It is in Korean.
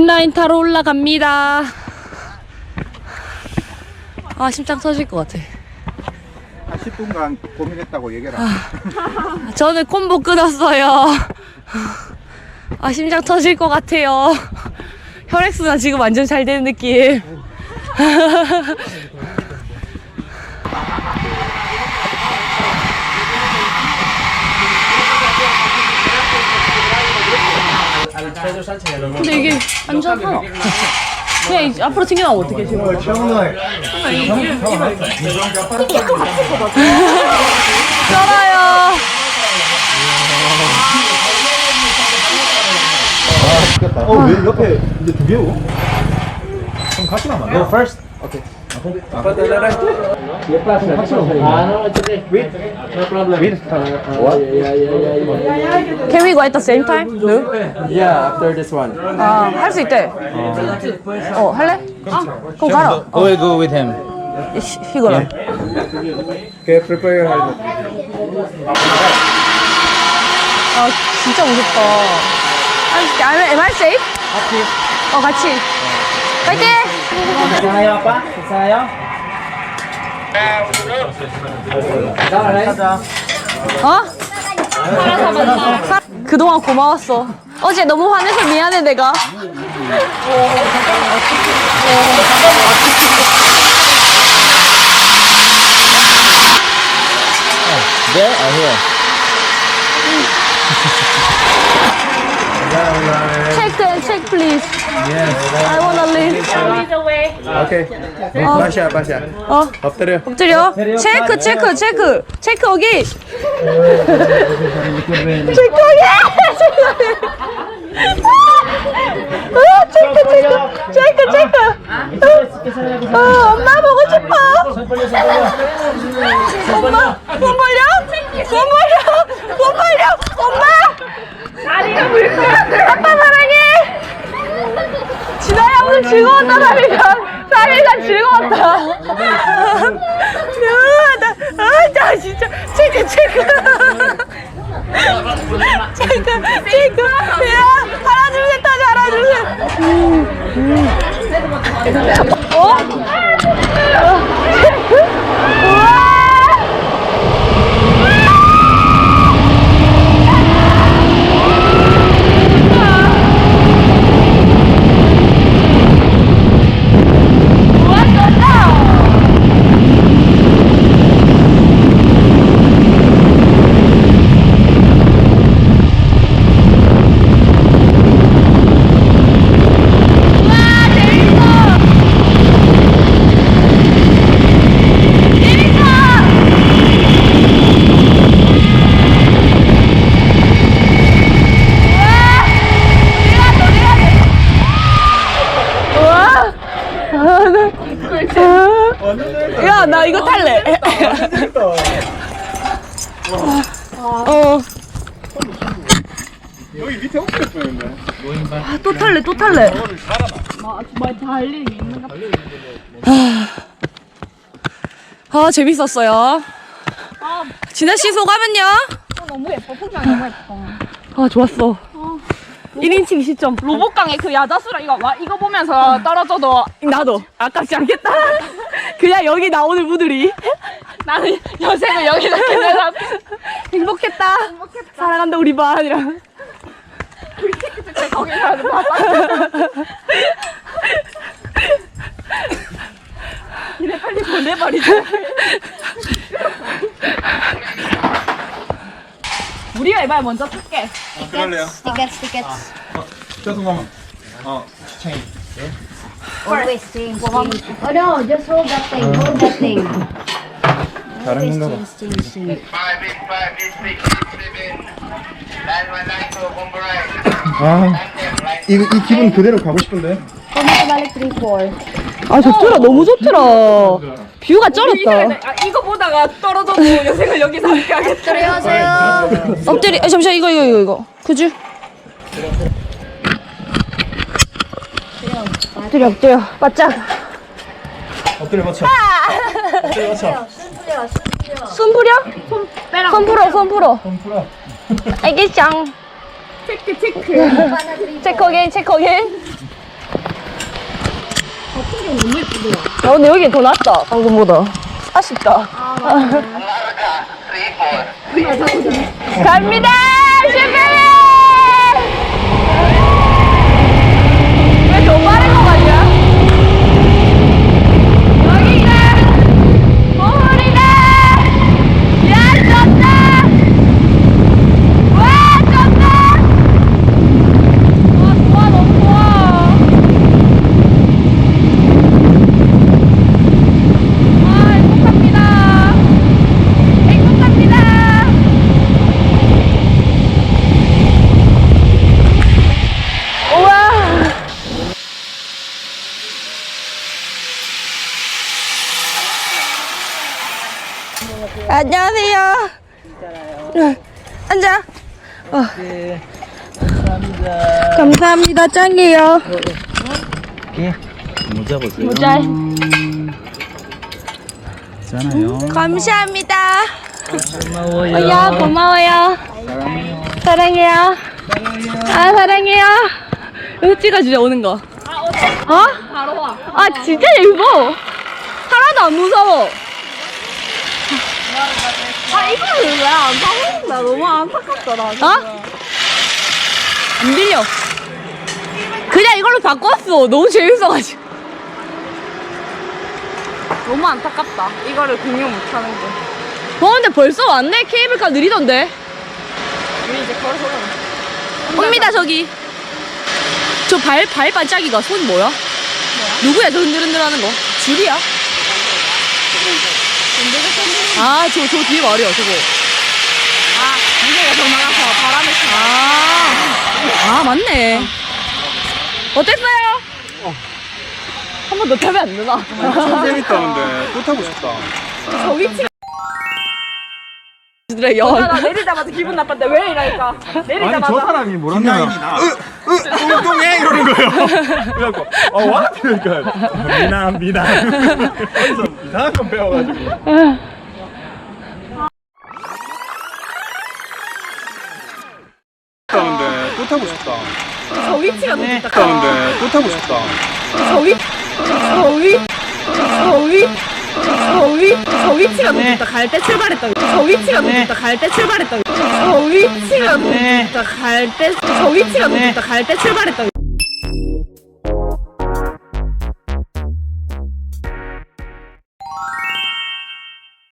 짚라인 타러 올라갑니다. 아, 심장 터질 것 같아. 한 10분간 고민했다고 얘기해라. 저는 콤보 끊었어요. 아, 심장 터질 것 같아요. 혈액순환 지금 완전 잘 되는 느낌. 근데 이게 앉아서 그냥 이제 앞으로 튕겨나오면 어떡해 지금 쩔어요 어, 왜 옆에 이제 두 개고? 그럼 같이 안 돼? First. 오케이. Ah, no, it's okay. Wait. No problem. Wait. what? Yeah, yeah, yeah, yeah, yeah. Can we go at the same time? No? Yeah, after this one. 아, 할 수 있대. 어, 할래? 아, 그럼 가라. I will go with him. 시- 이거라. Okay, prepare your helmet. 아, 진짜 무섭다. 아, am I safe? 어, 같이. 파이팅! Sasayaw pa? Sasayaw? 어? 사- 그동안 고마웠어. 어제 너무 화내서 미안해, 내가. There or here? 체크, 체크, please. I wanna leave. Okay. Pasha, Pasha. 어, 엎드려. 엎드려. 체크, 체크, 체크. 체크, 여기. 체크, 여기. 아, 체크, 체크. 체크, 체크. 아, 엄마 보고 싶어. 엄마, 못 벌려? 못 벌려? 못 벌려? 엄마! 다리가 물고 아빠 사랑해! 진아야 오늘 즐거웠다, 3일간. 3일간 즐거웠다. 야, 나, 아, 나 진짜. 체크, 체크. 체크, 체크. 야, 하나, 둘, 셋 하자, 하나, 둘, 셋. 야, 나 이거 탈래. 어, 여기 밑에 엎드려 보였네. 아, 또 탈래, 또 탈래. 아, 재밌었어요. 진아 씨 소감은요? 너무 예뻐. 풍경 너무 예뻐. 아, 좋았어. 1인칭 시점. 로봇강의 그 야자수라 이거 와 이거 보면서 떨어져도 나도 아깝지 않겠다. 그냥 여기 나오는 분들이 나는 여생을 여기서 끝내라. 행복했다. 사랑한다 우리 반이랑. 거기서 봐. 이래 빨리 보내버리자. 우리가 이번에 먼저 쓸게. 그럴래요? Tickets, tickets. 죄송하면. 어, Always change, change. Oh no, just hold that thing, hold that thing. 다른 Always 건가 봐. change, change, change. Two Mumbai. 아, 이, 이 기분 그대로 가고 싶은데. Kung balik 3, 4. 아 좋더라 너무 좋더라. 뷰가 쩔었다. 아, 이거 보다가 떨어져도 여생을 여기서 함께 하겠다. 안녕하세요. 엎드리. 아, 잠시만 이거 이거 이거 이거. 그지? 엎드려 엎드려 바짝. 엎드려 맞춰. 엎드려 맞춰. 손 부려? 손 빼라. 손 풀어 손 풀어. 손 풀어. 알겠짱. 체크 체크. 체크 어게인 체크 어게인. 야 근데 여기 더 낫다 방금보다 아쉽다 Larga, 3-4. 갑니다 실패 왜더 같냐 여기가 보물이다 야 쩐다 와 쩐다 와 좋아 너무 좋아 와 행복합니다 행복합니다 우와 안녕하세요. 앉아. 어. 감사합니다. 짱이에요. 모자 보세요. 모자 있잖아요. 감사합니다. 고마워요. 어 야 고마워요. 사랑해요. 아 사랑해요. 이거 찍어주자 오는 거. 어? 바로 와 아 진짜 예뻐. 하나도 안 무서워 아 이거는 왜안 사먹는다 너무 안타깝다 나 어? 안 빌려 그냥 이걸로 바꿨어 너무 재밌어가지고 너무 안타깝다 이거를 공유 못하는 거 어, 근데 벌써 왔네? 케이블카 느리던데? 우리 이제 걸어서 옵니다, 저기. 저 발, 발 반짝이가 손 뭐야? 누구야, 저 흔들흔들 하는 거? 줄이야? 아, 저, 저 뒤에 말이야, 저거. 아, 무게가 더 나가서 바람을 아, 아, 맞네. 어땠어요? 한번 더 타면 안 되나? 참 재밌다 근데 또 타고 싶다 저 위치가 그래 여. 나 내리자마자 기분 나빴대 왜 이러니까 아니 내리자마자. 저 사람이 뭐라냐 뚱뚱해 이러는 거예요 그래갖고 어 와? 이러니까 미남 미남 어디서 이상한 건 배워가지고 타고 싶다 저 위치가 너무 좋다. 근데 또 타고 싶다 저 위, 저 위, 저 위, 저 위, 저 위치가 너무 좋다. 갈 때 출발했다. 저 위치가 너무 좋다. 갈 때 출발했다. 저 위치가 너무 좋다. 갈 때, 저 위치가 너무 좋다. 갈 때 출발했다.